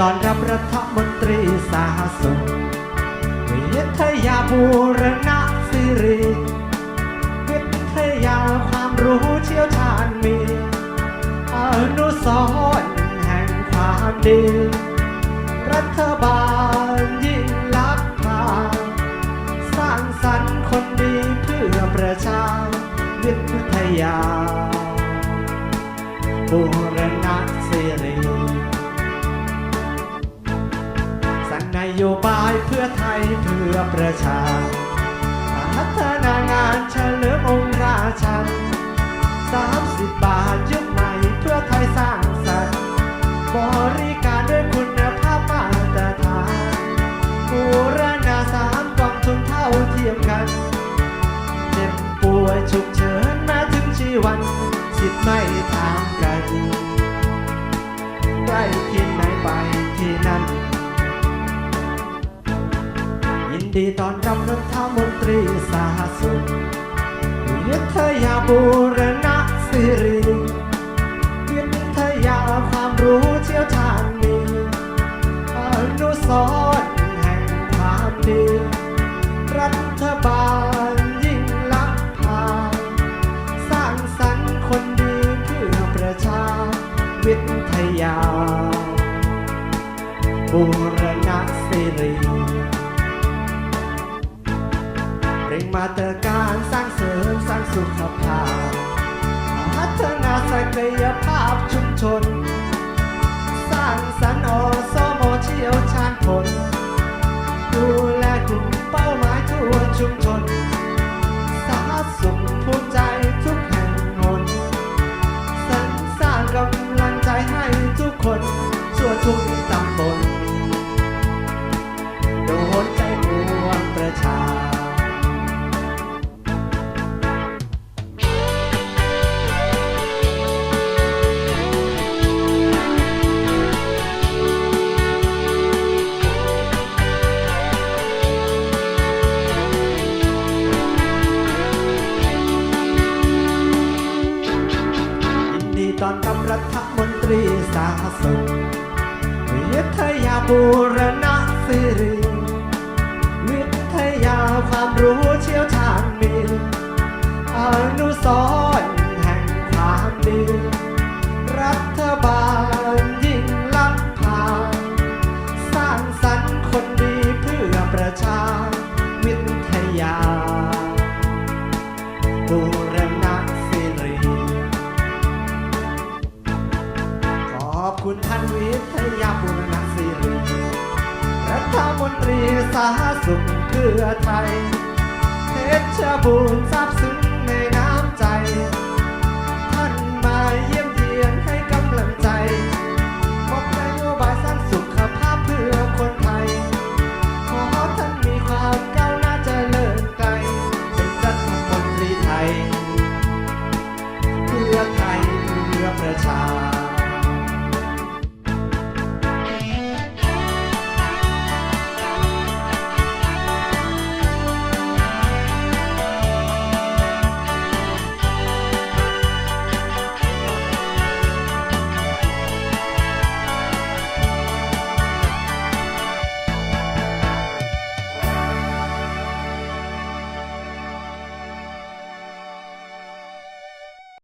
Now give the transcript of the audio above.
ตอนรับรัฐมนตรีสาธารณสุขวิทยาบูรณะสิริวิทยาความรู้เชี่ยวชาญมีอนุสรณ์แห่งความดี รัฐบาลยิ่งลักษณ์พาสร้างสรรค์คนดีเพื่อประชา วิทยาบูรณะสิ โยบายเพื่อไทยเพื่อประชา พัฒนางานเฉลิมองค์ราชันสามสิบบาทยุคใหม่เพื่อไทยสร้างสรรค์บริการด้วยคุณภาพมาตรฐานบูรณาสามกองทุนเท่าเทียมกันเจ็บป่วยฉุกเฉินมาถึงชีวัน สิทธิ์ไม่ทางกันใกล้ที่ไหนไป ดีตอนรับรัฐมนตรีสาธารณสุขวิทยาบูรณะสิริวิทยาความรู้เชี่ยวชาญมีอนุสรณ์แห่งความดีรัฐบาลยิ่งลักพา สร้างสรรค์คนดีเพื่อประชา วิทยาบูรณะ มาตรการสร้างเสริมสร้างสุขภาพ พัฒนาศักยภาพชุมชน สร้างสรรค์อสมเชี่ยวชาญผล ดูแลกลุ่มเป้าหมายทั่วชุมชน สาธารณสุขภูมิใจทุกแห่งหนสรรสร้างกำลังใจให้ทุกคนชั่วทุกต ตรีสาสุขวิทยาบูรณะสิริวิทยาความรู้เชี่ยวชาญมีอนุสรณ์แห่งความดีรัฐบาลยิ่งลักพาสร้างสรรค์คนดีเพื่อประชา วิทยาบูราธาสุขเพื่อไทยเพชรบูรณ์ทราบซึ้ง